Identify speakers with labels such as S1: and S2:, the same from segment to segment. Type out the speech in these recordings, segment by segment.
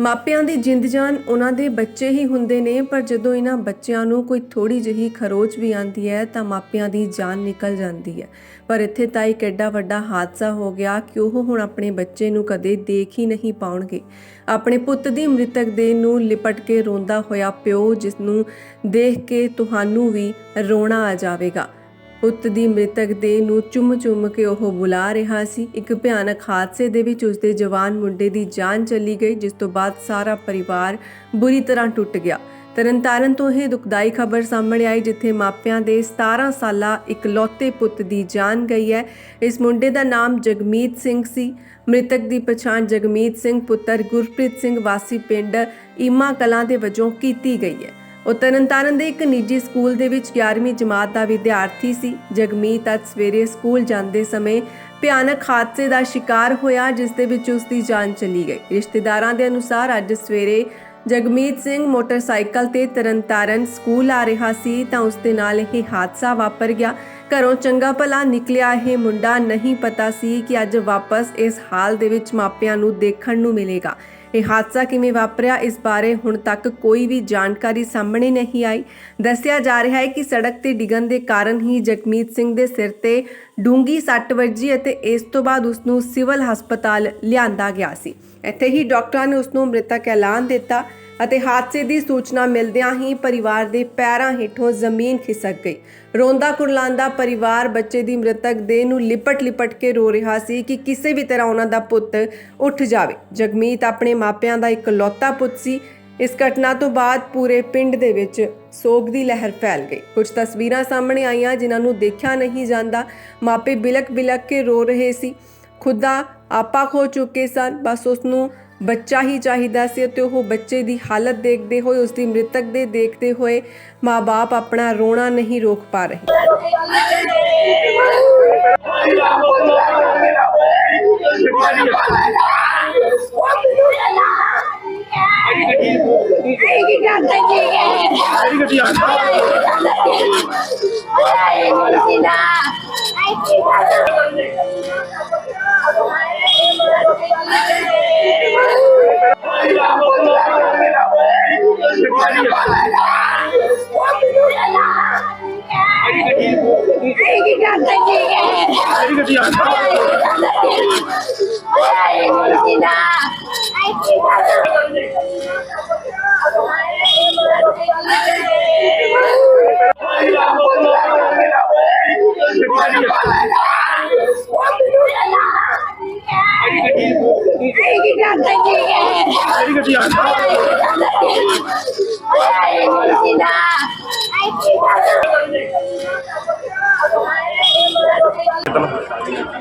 S1: ਮਾਪਿਆਂ ਦੀ ਜਿੰਦ ਜਾਨ ਉਹਨਾਂ ਦੇ ਬੱਚੇ ਹੀ ਹੁੰਦੇ ਨੇ, ਪਰ ਜਦੋਂ ਇਹਨਾਂ ਬੱਚਿਆਂ ਨੂੰ ਕੋਈ ਥੋੜੀ ਜਿਹੀ ਖਰੋਚ ਵੀ ਆਂਦੀ ਹੈ, ਤਾਂ ਮਾਪਿਆਂ ਦੀ ਜਾਨ ਨਿਕਲ ਜਾਂਦੀ ਹੈ। ਪਰ ਇੱਥੇ ਤਾਂ ਇੱਕ ਐਡਾ ਵੱਡਾ ਹਾਦਸਾ ਹੋ ਗਿਆ ਕਿ ਉਹ ਹੁਣ ਆਪਣੇ ਬੱਚੇ ਨੂੰ ਕਦੇ ਦੇਖ ਹੀ ਨਹੀਂ ਪਾਉਣਗੇ। ਆਪਣੇ ਪੁੱਤ ਦੀ ਮ੍ਰਿਤਕ ਦੇਹ ਨੂੰ ਲਿਪਟ ਕੇ ਰੋਂਦਾ ਹੋਇਆ ਪਿਓ ਜਿਸ ਨੂੰ ਦੇਖ ਕੇ ਤੁਹਾਨੂੰ ਵੀ ਰੋਣਾ ਆ ਜਾਵੇਗਾ। ਪੁੱਤ ਦੀ ਮ੍ਰਿਤਕ ਦੇਹ ਨੂੰ ਚੁੰਮ-ਚੁੰਮ ਕੇ ਉਹ ਬੁਲਾ ਰਿਹਾ ਸੀ। ਇੱਕ ਭਿਆਨਕ ਹਾਦਸੇ ਦੇ ਵਿੱਚ ਉਸਦੇ ਜਵਾਨ ਮੁੰਡੇ ਦੀ ਜਾਨ ਚਲੀ ਗਈ, ਜਿਸ ਤੋਂ ਬਾਅਦ ਸਾਰਾ ਪਰਿਵਾਰ ਬੁਰੀ ਤਰ੍ਹਾਂ ਟੁੱਟ ਗਿਆ। ਤਰਨਤਾਰਨ ਤੋਂ ਇਹ ਦੁਖਦਾਈ ਖਬਰ ਸਾਹਮਣੇ ਆਈ, ਜਿੱਥੇ ਮਾਪਿਆਂ ਦੇ 17 ਸਾਲਾ ਇਕਲੌਤੇ ਪੁੱਤ ਦੀ ਜਾਨ ਗਈ ਹੈ। ਇਸ ਮੁੰਡੇ ਦਾ ਨਾਮ ਜਗਮੀਤ ਸਿੰਘ ਸੀ। ਮ੍ਰਿਤਕ ਦੀ ਪਛਾਣ ਜਗਮੀਤ ਸਿੰਘ, ਪੁੱਤਰ ਗੁਰਪ੍ਰੀਤ ਸਿੰਘ ਵਾਸੀ ਪਿੰਡ ਈਮਾ ਕਲਾਂ ਦੇ ਵਜੋਂ ਕੀਤੀ ਗਈ ਹੈ। ਉਹ ਤਰਨਤਾਰਨ ਦੇ ਇੱਕ ਨਿੱਜੀ ਸਕੂਲ ਦੇ ਵਿੱਚ 11ਵੀਂ ਜਮਾਤ ਦਾ ਵਿਦਿਆਰਥੀ ਸੀ। ਜਗਮੀਤ ਅੱਜ ਸਵੇਰੇ ਸਕੂਲ ਜਾਂਦੇ ਸਮੇਂ ਭਿਆਨਕ ਹਾਦਸੇ ਦਾ ਸ਼ਿਕਾਰ ਹੋਇਆ, ਜਿਸ ਦੇ ਵਿੱਚ ਉਸ ਦੀ ਜਾਨ ਚਲੀ ਗਈ। ਰਿਸ਼ਤੇਦਾਰਾਂ ਦੇ ਅਨੁਸਾਰ ਅੱਜ ਸਵੇਰੇ ਜਗਮੀਤ ਸਿੰਘ ਮੋਟਰਸਾਈਕਲ ਤੇ ਤਰਨਤਾਰਨ ਸਕੂਲ ਆ ਰਿਹਾ ਸੀ ਤਾਂ ਉਸ ਦੇ ਨਾਲ ਇਹ ਹਾਦਸਾ ਵਾਪਰ ਗਿਆ। ਘਰੋਂ ਚੰਗਾ ਭਲਾ ਨਿਕਲਿਆ, ਇਹ ਮੁੰਡਾ ਨਹੀਂ ਪਤਾ ਸੀ ਕਿ ਅੱਜ ਵਾਪਸ ਇਸ ਹਾਲ ਦੇ ਵਿੱਚ ਮਾਪਿਆਂ ਨੂੰ ਦੇਖਣ ਨੂੰ ਮਿਲੇਗਾ। ਇਹ ਹਾਦਸਾ ਕਿਵੇਂ ਵਾਪਰਿਆ, ਇਸ ਬਾਰੇ ਹੁਣ ਤੱਕ ਕੋਈ ਵੀ ਜਾਣਕਾਰੀ ਸਾਹਮਣੇ ਨਹੀਂ ਆਈ। ਦੱਸਿਆ ਜਾ ਰਿਹਾ ਹੈ ਕਿ ਸੜਕ ਤੇ ਡਿੱਗਣ ਦੇ ਕਾਰਨ ਹੀ ਜਗਮੀਤ ਸਿੰਘ ਦੇ ਸਿਰ ਤੇ ਡੂੰਗੀ ਸੱਟ ਵੱਜੀ ਅਤੇ ਇਸ ਤੋਂ ਬਾਅਦ ਉਸ ਨੂੰ ਸਿਵਲ ਹਸਪਤਾਲ ਲਿਆਂਦਾ ਗਿਆ ਸੀ। ਇੱਥੇ ਹੀ ਡਾਕਟਰਾਂ ਨੇ ਉਸ ਨੂੰ ਮ੍ਰਿਤਕ ਐਲਾਨ ਦਿੱਤਾ। ਅਤੇ ਹਾਦਸੇ ਦੀ ਸੂਚਨਾ ਮਿਲਦਿਆਂ ਹੀ ਪਰਿਵਾਰ ਦੇ ਪੈਰਾਂ ਹੇਠੋਂ ਜ਼ਮੀਨ ਖਿਸਕ ਗਈ। ਰੋਂਦਾ ਕੁਰਲਾਂਦਾ ਪਰਿਵਾਰ ਬੱਚੇ ਦੀ ਮ੍ਰਿਤਕ ਦੇਹ ਨੂੰ ਲਿਪਟ-ਲਿਪਟ ਕੇ ਰੋ ਰਿਹਾ ਸੀ ਕਿ ਕਿਸੇ ਵੀ ਤਰ੍ਹਾਂ ਉਹਨਾਂ ਦਾ ਪੁੱਤ ਉੱਠ ਜਾਵੇ। ਜਗਮੀਤ ਆਪਣੇ ਮਾਪਿਆਂ ਦਾ ਇਕਲੌਤਾ ਪੁੱਤ ਸੀ। ਇਸ ਘਟਨਾ ਤੋਂ ਬਾਅਦ ਪੂਰੇ ਪਿੰਡ ਦੇ ਵਿੱਚ ਸੋਗ ਦੀ ਲਹਿਰ ਫੈਲ ਗਈ। ਕੁਝ ਤਸਵੀਰਾਂ ਸਾਹਮਣੇ ਆਈਆਂ ਜਿਨ੍ਹਾਂ ਨੂੰ ਦੇਖਿਆ ਨਹੀਂ ਜਾਂਦਾ। ਮਾਪੇ ਬਿਲਕ-ਬਿਲਕ ਕੇ ਰੋ ਰਹੇ ਸੀ। ਖੁਦਾ ਆਪਾ ਖੋ ਚੁੱਕੇ ਸਨ। ਬਸ ਉਸ ਨੂੰ ਬੱਚਾ ਹੀ ਚਾਹੀਦਾ ਸੀ ਤੇ ਉਹ ਬੱਚੇ ਦੀ ਹਾਲਤ ਦੇਖਦੇ ਹੋਏ ਉਸ ਦੀ ਮ੍ਰਿਤਕ ਦੇ ਦੇਖਦੇ ਹੋਏ ਮਾਪੇ ਆਪਣਾ ਰੋਣਾ ਨਹੀਂ ਰੋਕ ਪਾ ਰਹੇ। 可以。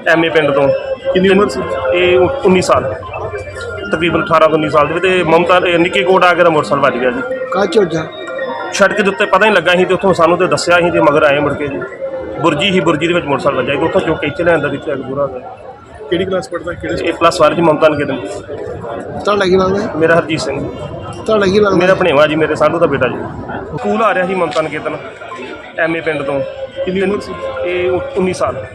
S2: ਐਮਏ ਪਿੰਡ ਤੋਂ।
S3: ਕਿੰਨੀ ਉਮਰ ਸੀ?
S2: ਇਹ 19 ਸਾਲ। ਤਕਰੀਬਨ 18 19 ਸਾਲ ਦੇ ਵਿੱਚ ਤੇ ਮਮਤਾ ਇਹ ਨਿੱਕੀ ਕੋਟ ਆ ਕੇ ਦਾ ਮੋਟਰਸਾਈਕਲ ਵੱਜ ਗਿਆ ਜੀ।
S3: ਕਾ ਚੋਜਾ
S2: ਸੜਕ ਦੇ ਉੱਤੇ ਪਤਾ ਨਹੀਂ ਲੱਗਾ ਸੀ ਤੇ ਉੱਥੋਂ ਸਾਨੂੰ ਤੇ ਦੱਸਿਆ ਸੀ ਤੇ ਮਗਰ ਆਏ ਮੁੜ ਕੇ ਜੀ। ਬੁਰਜੀ ਹੀ ਬੁਰਜੀ ਦੇ ਵਿੱਚ ਮੋਟਰਸਾਈਕਲ ਵੱਜਿਆ ਜੀ ਉੱਥੋਂ ਚੁੱਕ ਕੇ ਇੱਥੇ ਲਿਆਂਦਾ ਵਿੱਚ ਅੱਗ ਬੁਰਾ ਹੋ ਗਿਆ
S3: ਕਿਹੜੀ ਕਲਾਸ ਪੜਦਾ ਕਿਹੜੇ
S2: ਇਹ ਪਲੱਸ 1 ਜੀ ਮਮਤਾ ਨਿਕੇਤਨ।
S3: ਤੁਹਾਡਾ ਕੀ ਲੱਗਦਾ
S2: ਮੇਰਾ ਹਰਜੀਤ ਸਿੰਘ।
S3: ਤੁਹਾਡਾ ਕੀ ਲੱਗਦਾ
S2: ਮੇਰਾ ਭਣੇਵਾ ਜੀ ਮੇਰੇ ਸਾਧੂ ਦਾ ਬੇਟਾ ਜੀ। ਸਕੂਲ ਆ ਰਿਹਾ ਸੀ ਮਮਤਾ ਨਿਕੇਤਨ ਐਮਏ ਪਿੰਡ ਤੋਂ।
S3: ਕਿੰਨੀ ਉਮਰ ਸੀ?
S2: ਇਹ 19 ਸਾਲ।